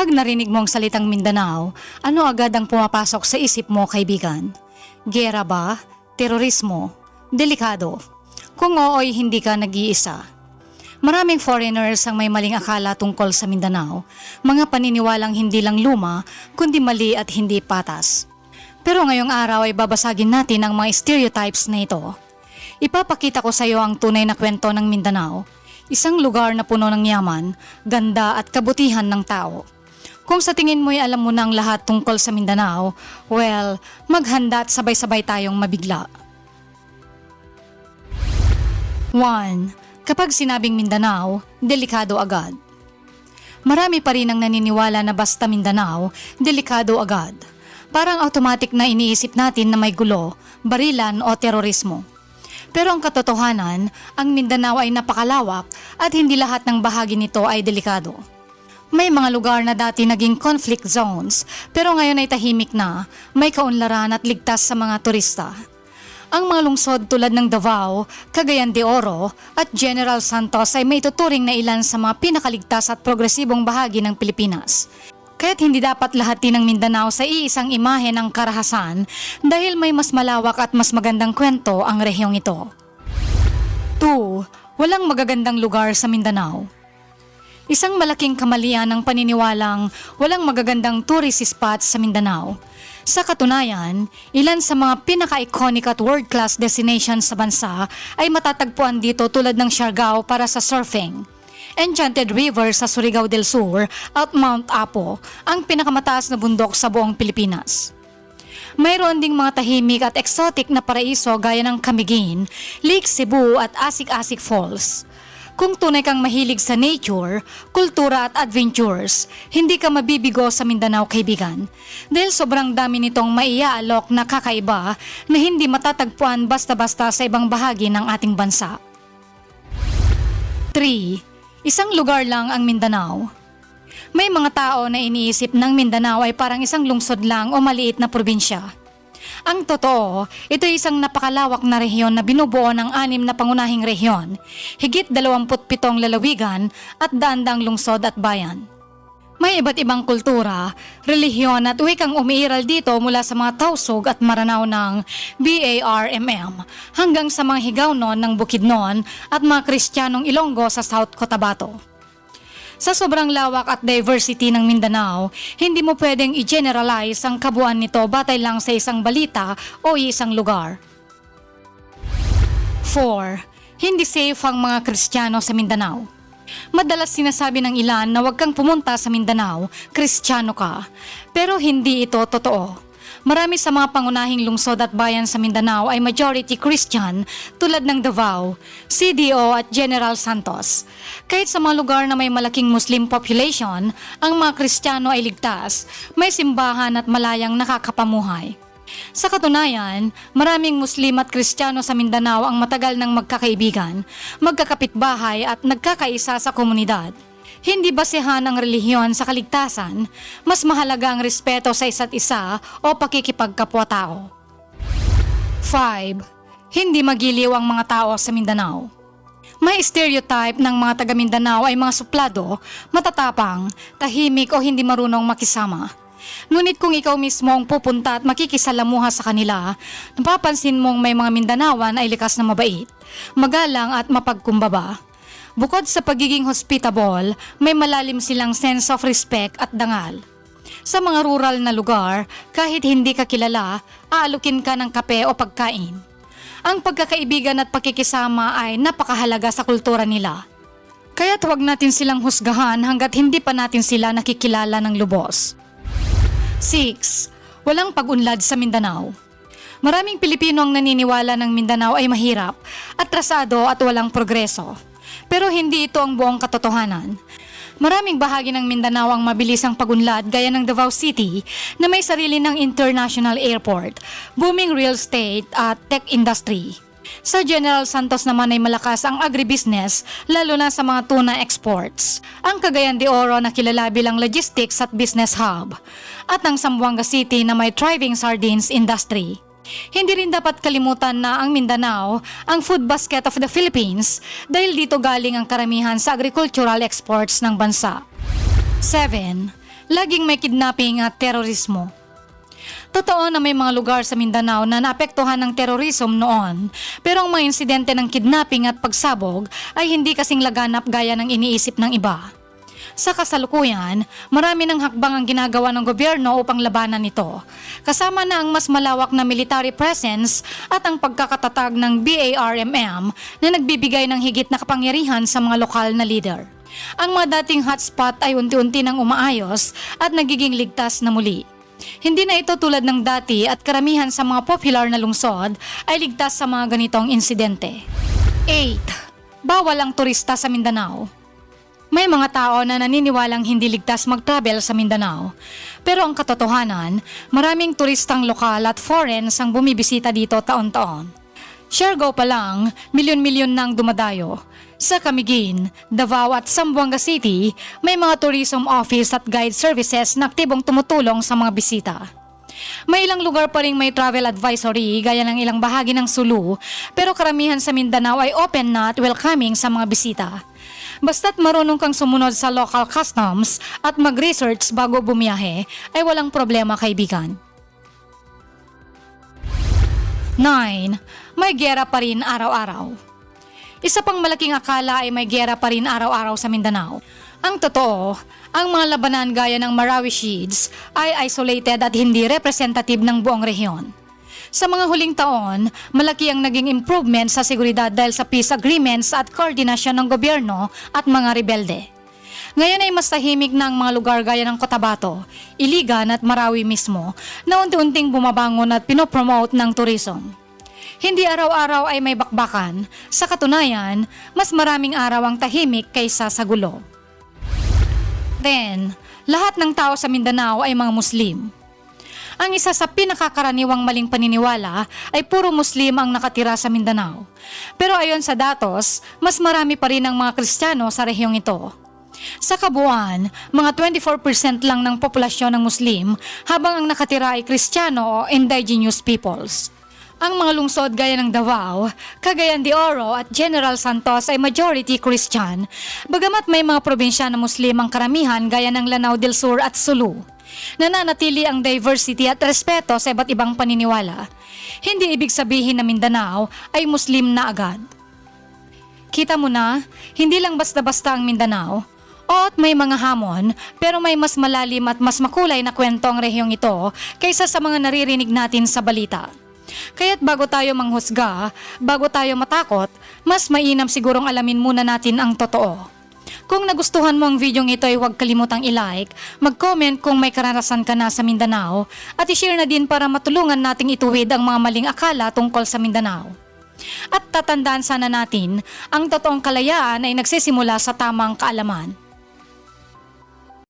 Kapag narinig mo ang salitang Mindanao, ano agad ang pumapasok sa isip mo, kaibigan? Gera ba? Terorismo? Delikado? Kung oo'y hindi ka nag-iisa. Maraming foreigners ang may maling akala tungkol sa Mindanao, mga paniniwalang hindi lang luma, kundi mali at hindi patas. Pero ngayong araw ay babasagin natin ang mga stereotypes na ito. Ipapakita ko sa iyo ang tunay na kwento ng Mindanao, isang lugar na puno ng yaman, ganda at kabutihan ng tao. Kung sa tingin mo'y alam mo ang lahat tungkol sa Mindanao, well, maghanda at sabay-sabay tayong mabigla. 1. Kapag sinabing Mindanao, delikado agad. Marami pa rin ang naniniwala na basta Mindanao, delikado agad. Parang automatic na iniisip natin na may gulo, barilan o terorismo. Pero ang katotohanan, ang Mindanao ay napakalawak at hindi lahat ng bahagi nito ay delikado. May mga lugar na dati naging conflict zones pero ngayon ay tahimik na, may kaunlaran at ligtas sa mga turista. Ang mga lungsod tulad ng Davao, Cagayan de Oro at General Santos ay may tuturing na ilan sa mga pinakaligtas at progresibong bahagi ng Pilipinas. Kaya't hindi dapat lahatin ng Mindanao sa iisang imahe ng karahasan dahil may mas malawak at mas magandang kwento ang rehiyong ito. 2. Walang magagandang lugar sa Mindanao. Isang malaking kamalian ng paniniwalang walang magagandang tourist spots sa Mindanao. Sa katunayan, ilan sa mga pinaka-iconic at world-class destinations sa bansa ay matatagpuan dito tulad ng Siargao para sa surfing. Enchanted River sa Surigao del Sur at Mount Apo, ang pinakamataas na bundok sa buong Pilipinas. Mayroon ding mga tahimik at exotic na paraiso gaya ng Camiguin, Lake Cebu at Asik-Asik Falls. Kung tunay kang mahilig sa nature, kultura at adventures, hindi ka mabibigo sa Mindanao kaibigan. Dahil sobrang dami nitong maiaalok na kakaiba na hindi matatagpuan basta-basta sa ibang bahagi ng ating bansa. 3. Isang lugar lang ang Mindanao. May mga tao na iniisip ng Mindanao ay parang isang lungsod lang o maliit na probinsya. Ang totoo, ito ay isang napakalawak na rehiyon na binubuo ng anim na pangunahing rehiyon, higit 27 lalawigan at daan-daang lungsod at bayan. May iba't ibang kultura, relihiyon at wikang umiiral dito mula sa mga tausog at maranaw ng BARMM hanggang sa mga Higawnon ng Bukidnon at mga Kristiyanong Ilonggo sa South Cotabato. Sa sobrang lawak at diversity ng Mindanao, hindi mo pwedeng i-generalize ang kabuuan nito batay lang sa isang balita o isang lugar. 4. Hindi safe ang mga Kristiyano sa Mindanao. Madalas sinasabi ng ilan na huwag kang pumunta sa Mindanao, Kristiyano ka. Pero hindi ito totoo. Marami sa mga pangunahing lungsod at bayan sa Mindanao ay majority Christian tulad ng Davao, CDO at General Santos. Kahit sa mga lugar na may malaking Muslim population, ang mga Kristiyano ay ligtas, may simbahan at malayang nakakapamuhay. Sa katunayan, maraming Muslim at Kristiyano sa Mindanao ang matagal ng magkakaibigan, magkakapitbahay at nagkakaisa sa komunidad. Hindi basehan ang relihiyon sa kaligtasan, mas mahalaga ang respeto sa isa't isa o pakikipagkapwa-tao. 5. Hindi magiliw ang mga tao sa Mindanao. May stereotype ng mga taga Mindanao ay mga suplado, matatapang, tahimik o hindi marunong makisama. Ngunit kung ikaw mismo ang pupunta at makikisalamuha sa kanila, napapansin mong may mga Mindanawan ay likas na mabait, magalang at mapagkumbaba. Bukod sa pagiging hospitable, may malalim silang sense of respect at dangal. Sa mga rural na lugar, kahit hindi ka kilala, aalukin ka ng kape o pagkain. Ang pagkakaibigan at pakikisama ay napakahalaga sa kultura nila. Kaya't huwag natin silang husgahan hanggat hindi pa natin sila nakikilala ng lubos. 6. Walang pag-unlad sa Mindanao. Maraming Pilipino ang naniniwala ng Mindanao ay mahirap, atrasado at walang progreso. Pero hindi ito ang buong katotohanan. Maraming bahagi ng Mindanao ang mabilis ang pagunlad gaya ng Davao City na may sarili ng international airport, booming real estate at tech industry. Sa General Santos naman ay malakas ang agribusiness lalo na sa mga tuna exports. Ang Cagayan de Oro na kilala bilang logistics at business hub. At ang Zamboanga City na may thriving sardines industry. Hindi rin dapat kalimutan na ang Mindanao ang food basket of the Philippines dahil dito galing ang karamihan sa agricultural exports ng bansa. 7. laging may kidnapping at terorismo. Totoo na may mga lugar sa Mindanao na naapektuhan ng terorism noon, pero ang mga insidente ng kidnapping at pagsabog ay hindi kasing laganap gaya ng iniisip ng iba. Sa kasalukuyan, marami ng hakbang ang ginagawa ng gobyerno upang labanan ito. Kasama na ang mas malawak na military presence at ang pagkakatatag ng BARMM na nagbibigay ng higit na kapangyarihan sa mga lokal na leader. Ang mga dating hotspot ay unti-unti nang umaayos at nagiging ligtas na muli. Hindi na ito tulad ng dati at karamihan sa mga popular na lungsod ay ligtas sa mga ganitong insidente. 8. Bawal ang turista sa Mindanao. May mga tao na naniniwalang hindi ligtas mag-travel sa Mindanao. Pero ang katotohanan, maraming turistang lokal at foreigns ang bumibisita dito taon-taon. Siargao pa lang, milyon-milyon nang dumadayo. Sa Camiguin, Davao at Zamboanga City, may mga tourism office at guide services na aktibong tumutulong sa mga bisita. May ilang lugar pa rin may travel advisory gaya ng ilang bahagi ng Sulu, pero karamihan sa Mindanao ay open na at welcoming sa mga bisita. Basta't marunong kang sumunod sa local customs at mag-research bago bumiyahe, ay walang problema kaibigan. 9. May gera pa rin araw-araw. Isa pang malaking akala ay may gera pa rin araw-araw sa Mindanao. Ang totoo, ang mga labanan gaya ng Marawi Sheets ay isolated at hindi representative ng buong rehiyon. Sa mga huling taon, malaki ang naging improvement sa seguridad dahil sa peace agreements at koordinasyon ng gobyerno at mga rebelde. Ngayon ay mas tahimik na ang mga lugar gaya ng Cotabato, Iligan at Marawi mismo na unti-unting bumabangon at pinopromote ng tourism. Hindi araw-araw ay may bakbakan, sa katunayan, mas maraming araw ang tahimik kaysa sa gulo. Then, lahat ng tao sa Mindanao ay mga Muslim. Ang isa sa pinakakaraniwang maling paniniwala ay puro Muslim ang nakatira sa Mindanao. Pero ayon sa datos, mas marami pa rin ang mga Kristiyano sa rehiyong ito. Sa kabuuan, mga 24% lang ng populasyon ng Muslim habang ang nakatira ay Kristiyano o indigenous peoples. Ang mga lungsod gaya ng Davao, Cagayan de Oro at General Santos ay majority Christian, bagamat may mga probinsya na Muslim ang karamihan gaya ng Lanao del Sur at Sulu. Nananatili ang diversity at respeto sa iba't ibang paniniwala. Hindi ibig sabihin na Mindanao ay Muslim na agad. Kita mo na, hindi lang basta-basta ang Mindanao. Oot may mga hamon, pero may mas malalim at mas makulay na kwento ang rehiyong ito kaysa sa mga naririnig natin sa balita. Kaya't bago tayo manghusga, bago tayo matakot, mas mainam sigurong alamin muna natin ang totoo. Kung nagustuhan mo ang video ito ay huwag kalimutang i-like, mag-comment kung may karanasan ka na sa Mindanao, at i-share na din para matulungan nating ituwid ang mga maling akala tungkol sa Mindanao. At tatandaan sana natin, ang totoong kalayaan ay nagsisimula sa tamang kaalaman.